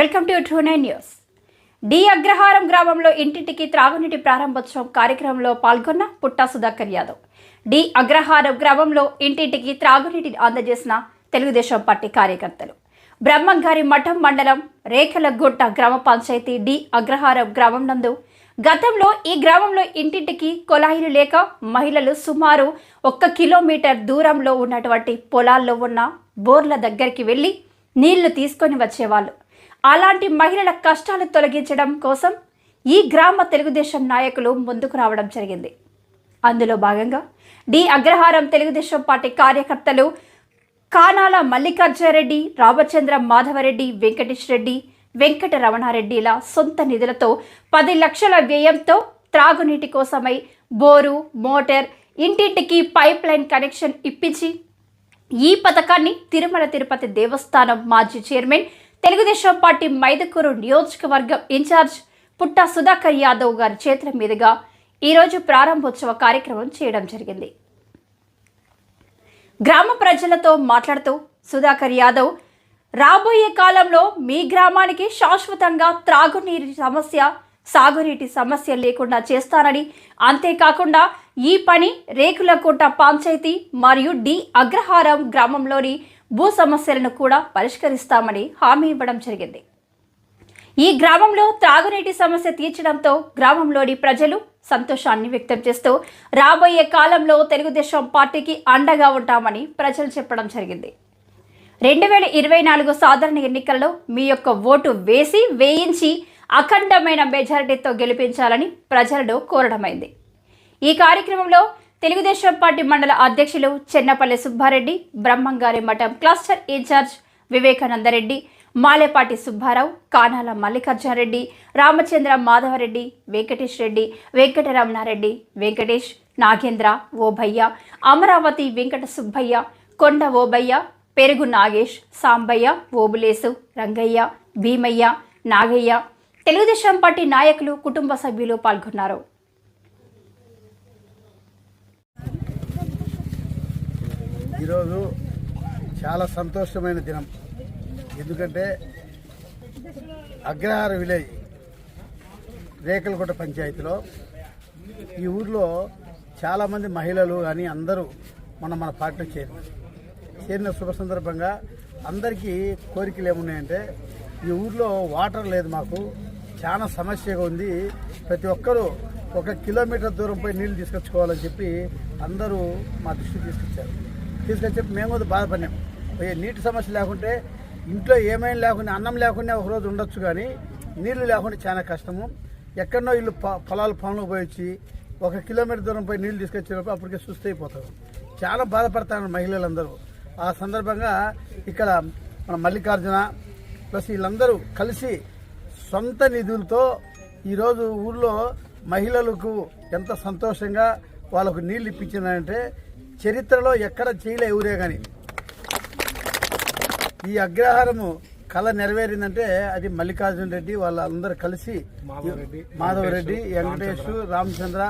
Welcome to true nine news. D Agraharam గ్రామంలో ఇంటింటికి త్రాగునీటి ప్రారంభోత్సవం కార్యక్రమంలో పాల్గొన్న పుట్టా సుధాకర్ యాదవ్. డి అగ్రహారం గ్రామంలో ఇంటింటికి త్రాగునీటిని అందజేసిన తెలుగుదేశం పార్టీ కార్యకర్తలు. బ్రహ్మంగారి మఠం మండలం రేఖలగుట్ట గ్రామ పంచాయతీ డి అగ్రహారం గ్రామం నందు గతంలో ఈ గ్రామంలో ఇంటింటికి కొలాయిలు లేక మహిళలు సుమారు ఒక్క కిలోమీటర్ దూరంలో ఉన్నటువంటి పొలాల్లో ఉన్న బోర్ల దగ్గరికి వెళ్ళి నీళ్ళు తీసుకొని వచ్చేవాళ్ళు. అలాంటి మహిళల కష్టాలు తొలగించడం కోసం ఈ గ్రామ తెలుగుదేశం నాయకులు ముందుకు రావడం జరిగింది. అందులో భాగంగా డి. అగ్రహారం తెలుగుదేశం పార్టీ కార్యకర్తలు కానాల మల్లికార్జునరెడ్డి రామచంద్ర మాధవరెడ్డి వెంకటేష్ రెడ్డి వెంకట రమణారెడ్డిల సొంత నిధులతో పది లక్షల వ్యయంతో త్రాగునీటి కోసమై బోరు మోటార్ ఇంటింటికి పైప్ లైన్ కనెక్షన్ ఇప్పించి ఈ పథకాన్ని తిరుమల తిరుపతి దేవస్థానం మాజీ చైర్మన్ తెలుగుదేశం పార్టీ మైదకూరు నియోజకవర్గం ఇన్ఛార్జ్ పుట్టా సుధాకర్ యాదవ్ గారి చేతుల మీదుగా ఈరోజు ప్రారంభోత్సవ కార్యక్రమం చేయడం జరిగింది. గ్రామ ప్రజలతో మాట్లాడుతూ సుధాకర్ యాదవ్ రాబోయే కాలంలో మీ గ్రామానికి శాశ్వతంగా త్రాగునీరు సమస్య సాగునీటి సమస్య లేకుండా చేస్తానని అంతేకాకుండా ఈ పని రేకులకోట పంచాయతీ మరియు డి అగ్రహారం గ్రామంలోని భూ సమస్యలను కూడా పరిష్కరిస్తామని హామీ ఇవ్వడం జరిగింది. ఈ గ్రామంలో త్రాగునీటి సమస్య తీర్చడంతో గ్రామంలోని ప్రజలు సంతోషాన్ని వ్యక్తం చేస్తూ రాబోయే కాలంలో తెలుగుదేశం పార్టీకి అండగా ఉంటామని ప్రజలు చెప్పడం జరిగింది. రెండు వేల ఇరవై నాలుగు సాధారణ ఎన్నికల్లో మీ యొక్క ఓటు వేసి వేయించి అఖండమైన మెజారిటీతో గెలిపించాలని ప్రజలను కోరడమైంది. ఈ కార్యక్రమంలో తెలుగుదేశం పార్టీ మండల అధ్యక్షులు Chennapalli Subbareddy Brahmamgari Matham cluster in-charge Vivekanandareddy Malepati Subbarao Kanala Mallikarjunareddy Ramachandra Madhavareddy Venkatesh Reddy Venkataramanareddy Venkatesh Nagendra Obhayya Amaravati Venkata Subbaiah Konda Obaiah Perugu Nagesh Sambaiah Obulesu Rangaiah Bheemaiah Nagaiah Telugu Desam party నాయకులు కుటుంబ సభ్యులు పాల్గొన్నారు. ఈరోజు చాలా సంతోషమైన దినం. ఎందుకంటే Agrahara village రేకలకోట పంచాయతీలో ఈ ఊర్లో చాలామంది మహిళలు కానీ అందరూ మన మన పార్టీలో చేరిన చేరిన శుభ సందర్భంగా అందరికీ కోరికలు ఏమున్నాయంటే ఈ ఊర్లో వాటర్ లేదు మాకు చాలా సమస్యగా ఉంది. ప్రతి ఒక్కరూ ఒక కిలోమీటర్ దూరం పోయి నీళ్ళు తీసుకొచ్చుకోవాలని చెప్పి అందరూ మా దృష్టికి తీసుకొచ్చారు. తీసుకొచ్చి మేము కూడా బాధపడినాం. నీటి సమస్య లేకుంటే ఇంట్లో ఏమైనా లేకుండా అన్నం లేకుండా ఒకరోజు ఉండొచ్చు కానీ నీళ్ళు లేకుండా చాలా కష్టము. ఎక్కడనో ఇల్లు పొలాలు పనులు పోయొచ్చి ఒక కిలోమీటర్ దూరం పోయి నీళ్ళు తీసుకొచ్చేటప్పుడు అప్పటికే సుస్థ అయిపోతారు. చాలా బాధపడతారు మహిళలందరూ. ఆ సందర్భంగా ఇక్కడ మన మల్లికార్జున ప్లస్ వీళ్ళందరూ కలిసి సొంత నిధులతో ఈరోజు ఊళ్ళో మహిళలకు ఎంత సంతోషంగా వాళ్ళకు నీళ్ళు ఇప్పించిందంటే చరిత్రలో ఎక్కడ చేయలే ఎవరే కానీ ఈ అగ్రహారము కళ నెరవేరిందంటే అది మల్లికార్జున రెడ్డి వాళ్ళందరూ కలిసి మాధవరెడ్డి వెంకటేష్ రామచంద్ర.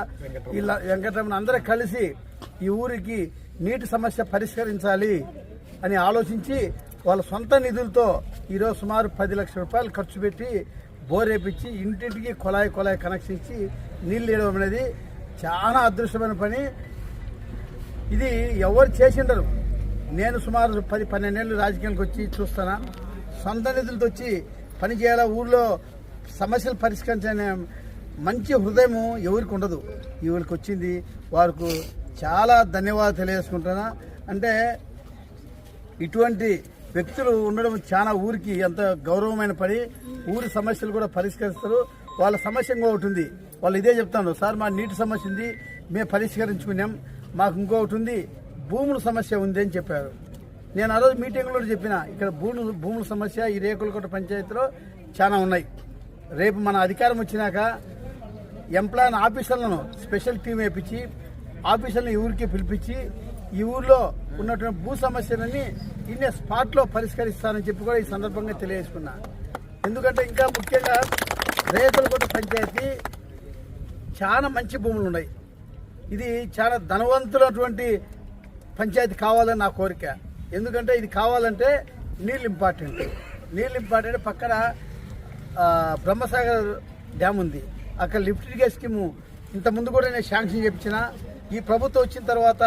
వీళ్ళ వెంకటరమణ. అందరూ కలిసి ఈ ఊరికి నీటి సమస్య పరిష్కరించాలి అని ఆలోచించి వాళ్ళ సొంత నిధులతో ఈరోజు సుమారు పది లక్షల రూపాయలు ఖర్చు పెట్టి బోర్ వేపించి ఇంటింటికి కొలాయి కొలాయి కనెక్షన్ ఇచ్చి నీళ్ళు వేయడం అనేది చాలా అదృష్టమైన పని. ఇది ఎవరు చేసిండరు నేను సుమారు పది పన్నెండేళ్ళు రాజకీయాలకు వచ్చి చూస్తానా. సొంత నిధులతో వచ్చి పనిచేయాల ఊళ్ళో సమస్యలు పరిష్కరించే మంచి హృదయము ఎవరికి ఉండదు. ఎవరికి వచ్చింది. వారికి చాలా ధన్యవాదాలు తెలియజేసుకుంటున్నా. అంటే ఇటువంటి వ్యక్తులు ఉండడం చాలా ఊరికి ఎంత గౌరవమైన పని. ఊరి సమస్యలు కూడా పరిష్కరిస్తారు. వాళ్ళ సమస్య ఇంకొకటి ఉంది. వాళ్ళు ఇదే చెప్తాను సార్ మా నీటి సమస్య ఉంది. మేము పరిష్కరించుకున్నాం. మాకు ఇంకొకటి ఉంది భూముల సమస్య ఉంది అని చెప్పారు. నేను ఆ రోజు మీటింగ్లో చెప్పిన ఇక్కడ భూములు భూముల సమస్య ఈ రేకులకోట పంచాయతీలో చాలా ఉన్నాయి. రేపు మన అధికారం వచ్చినాక ఎంప్లాయన్ ఆఫీసర్లను స్పెషల్ టీం వేపించి ఆఫీసర్లను ఈ ఊరికి పిలిపించి ఈ ఊర్లో ఉన్నటువంటి భూ సమస్యలన్నీ ఇన్నే స్పాట్లో పరిష్కరిస్తానని చెప్పి కూడా ఈ సందర్భంగా తెలియజేసుకున్నా. ఎందుకంటే ఇంకా ముఖ్యంగా రేకులకోట పంచాయతీ చాలా మంచి భూములు ఉన్నాయి. ఇది చాలా ధనవంతులటువంటి పంచాయతీ కావాలని నా కోరిక. ఎందుకంటే ఇది కావాలంటే నీళ్ళు ఇంపార్టెంట్. నీళ్ళు ఇంపార్టెంట్ పక్కన బ్రహ్మసాగర్ డ్యామ్ ఉంది. అక్కడ లిఫ్ట్ ఇరిగేషన్ స్కీము ఇంత ముందు కూడా నేను శాంక్షన్ చేయించిన ఈ ప్రభుత్వం వచ్చిన తర్వాత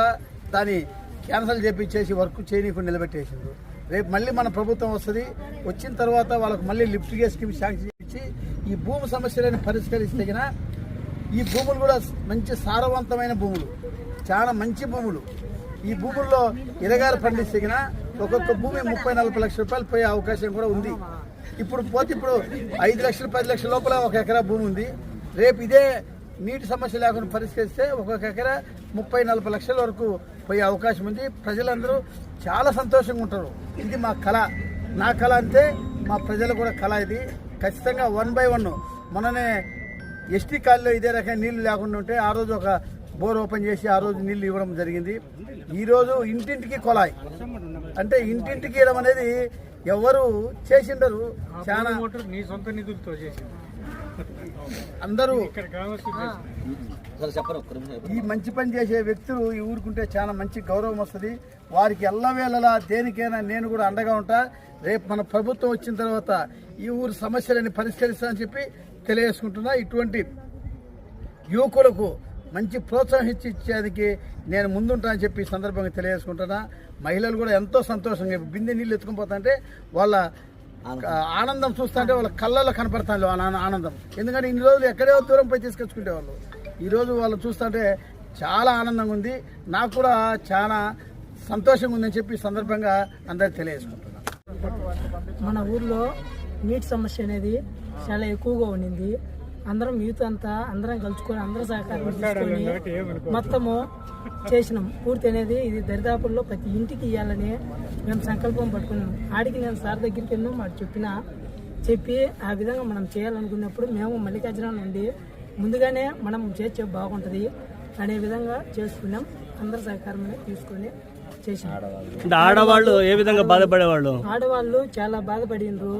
దాన్ని క్యాన్సిల్ చేపించేసి వర్క్ చేయనీకుండా నిలబెట్టేసింది రేపు మళ్ళీ మన ప్రభుత్వం వస్తుంది. వచ్చిన తర్వాత వాళ్ళకు మళ్ళీ లిఫ్ట్ ఇరిగేషన్ స్కీమ్ శాంక్షన్ చేయించి ఈ భూమి సమస్యలను పరిష్కరిస్తే ఈ భూములు కూడా మంచి సారవంతమైన భూములు. చాలా మంచి భూములు. ఈ భూముల్లో ఇరగారు పండిస్తే ఒక్కొక్క భూమి ముప్పై నలభై లక్షల రూపాయలు పోయే అవకాశం కూడా ఉంది. ఇప్పుడు పోతే ఇప్పుడు ఐదు లక్షలు పది లక్షల లోపల ఒక ఎకరా భూమి ఉంది. రేపు ఇదే నీటి సమస్య లేకుండా పరిష్కరిస్తే ఒక్కొక్క ఎకరా ముప్పై నలభై లక్షల వరకు పోయే అవకాశం ఉంది. ప్రజలందరూ చాలా సంతోషంగా ఉంటారు. ఇది మా కళ. నా కళ అంటే మా ప్రజలు కూడా కళ ఇది. ఖచ్చితంగా వన్ బై వన్. మొన్ననే ఎస్టీ కాల్లో ఇదే రకంగా నీళ్ళు లేకుండా ఉంటే ఆ రోజు ఒక బోర్ ఓపెన్ చేసి ఆ రోజు నీళ్ళు ఇవ్వడం జరిగింది. ఈ రోజు ఇంటింటికి కొలాయి. అంటే ఇంటింటికి ఇవ్వడం అనేది ఎవరు చేసిండరు. చాలా మోటార్ నీ సొంత నిధులతో చేసింది. అందరూ ఈ మంచి పని చేసే వ్యక్తులు ఈ ఊరుకుంటే చాలా మంచి గౌరవం వస్తుంది. వారికి ఎల్లవేళలా దేనికైనా నేను కూడా అండగా ఉంటా. రేపు మన ప్రభుత్వం వచ్చిన తర్వాత ఈ ఊరు సమస్యలని పరిష్కరిస్తానని చెప్పి తెలియజేసుకుంటున్నా ఇటువంటి యువకులకు మంచి ప్రోత్సాహించి ఇచ్చేందుకు నేను ముందుంటానని చెప్పి ఈ సందర్భంగా తెలియజేసుకుంటున్నా. మహిళలు కూడా ఎంతో సంతోషంగా బిందె నీళ్ళు ఎత్తుకుని పోతుంటే వాళ్ళ ఆనందం. చూస్తుంటే వాళ్ళ కళ్ళల్లో ఆన- ఆనందం. ఎందుకంటే ఇన్ని రోజులు ఎక్కడే దూరం పోయి తీసుకొచ్చుకునే వాళ్ళు. ఈ రోజు వాళ్ళు చూస్తుంటే చాలా ఆనందంగా ఉంది. నాకు కూడా చాలా సంతోషంగా ఉందని చెప్పి ఈ సందర్భంగా అందరికి తెలియజేసుకుంటున్నాను మన ఊర్లో నీటి సమస్య అనేది చాలా ఎక్కువగా ఉండింది. అందరం యూత్ అంతా అందరం కలుసుకొని అందరం సహకారం తీసుకొని మొత్తము చేసినాం. పూర్తి అనేది ఇది దరిదాపుల్లో ప్రతి ఇంటికి ఇవ్వాలని మేము సంకల్పం పట్టుకున్నాం. ఆడికి నేను సార్ దగ్గరికి వెళ్ళాం మాకు చెప్పిన చెప్పి ఆ విధంగా మనం చేయాలనుకున్నప్పుడు మేము మల్లికార్జున నుండి ముందుగానే మనం చేస్తే బాగుంటుంది అనే విధంగా చేసుకున్నాం. అందరి సహకారం తీసుకొని చేసినాం. ఆడవాళ్ళు ఏ విధంగా బాధపడేవాళ్ళు? ఆడవాళ్ళు చాలా బాధపడినరు.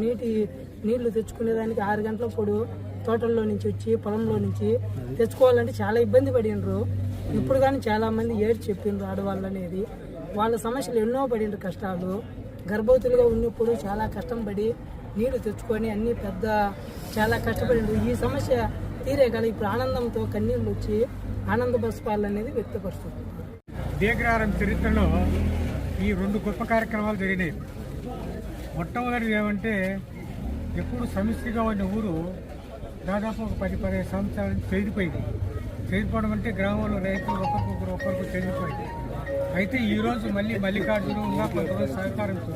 నీటి నీళ్ళు తెచ్చుకునేదానికి ఆరు గంటల పొడు తోటల్లో నుంచి వచ్చి పొలంలో నుంచి తెచ్చుకోవాలంటే చాలా ఇబ్బంది పడినరు. ఇప్పుడు కానీ చాలా మంది చెప్పిండ్రు ఆడవాళ్ళు అనేది. వాళ్ళ సమస్యలు ఎన్నో పడినరు కష్టాలు. గర్భవతులుగా ఉన్నప్పుడు చాలా కష్టం పడి నీళ్ళు తెచ్చుకొని అన్ని పెద్ద చాలా కష్టపడిండ్రు ఈ సమస్య తీరే కదా ఇప్పుడు ఆనందంతో కన్నీళ్ళు వచ్చి ఆనంద బస్పాలు అనేది వ్యక్తపరుస్తుంది దేగ్రహారం చరిత్రలో ఈ రెండు గొప్ప కార్యక్రమాలు జరిగినాయి. మొట్టమొదటి ఏమంటే ఎప్పుడు సమిష్టిగా ఉన్న ఊరు దాదాపు ఒక పది పదిహేను సంవత్సరాల నుంచి చెడిపోయింది చెడిపోవడం అంటే గ్రామంలో రైతులు ఒకరికొకరు ఒకరికి చెడిపోయింది అయితే ఈరోజు మళ్ళీ మల్లికార్జునంగా కొంతమంది సహకారంతో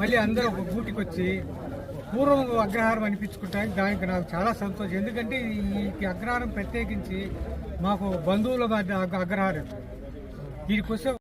మళ్ళీ అందరూ ఒక గూటికి వచ్చి పూర్వం అగ్రహారం అనిపించుకుంటానికి దానికి నాకు చాలా సంతోషం. ఎందుకంటే ఈ అగ్రహారం ప్రత్యేకించి మాకు బంధువుల మధ్య అగ్రహారం. దీనికోసం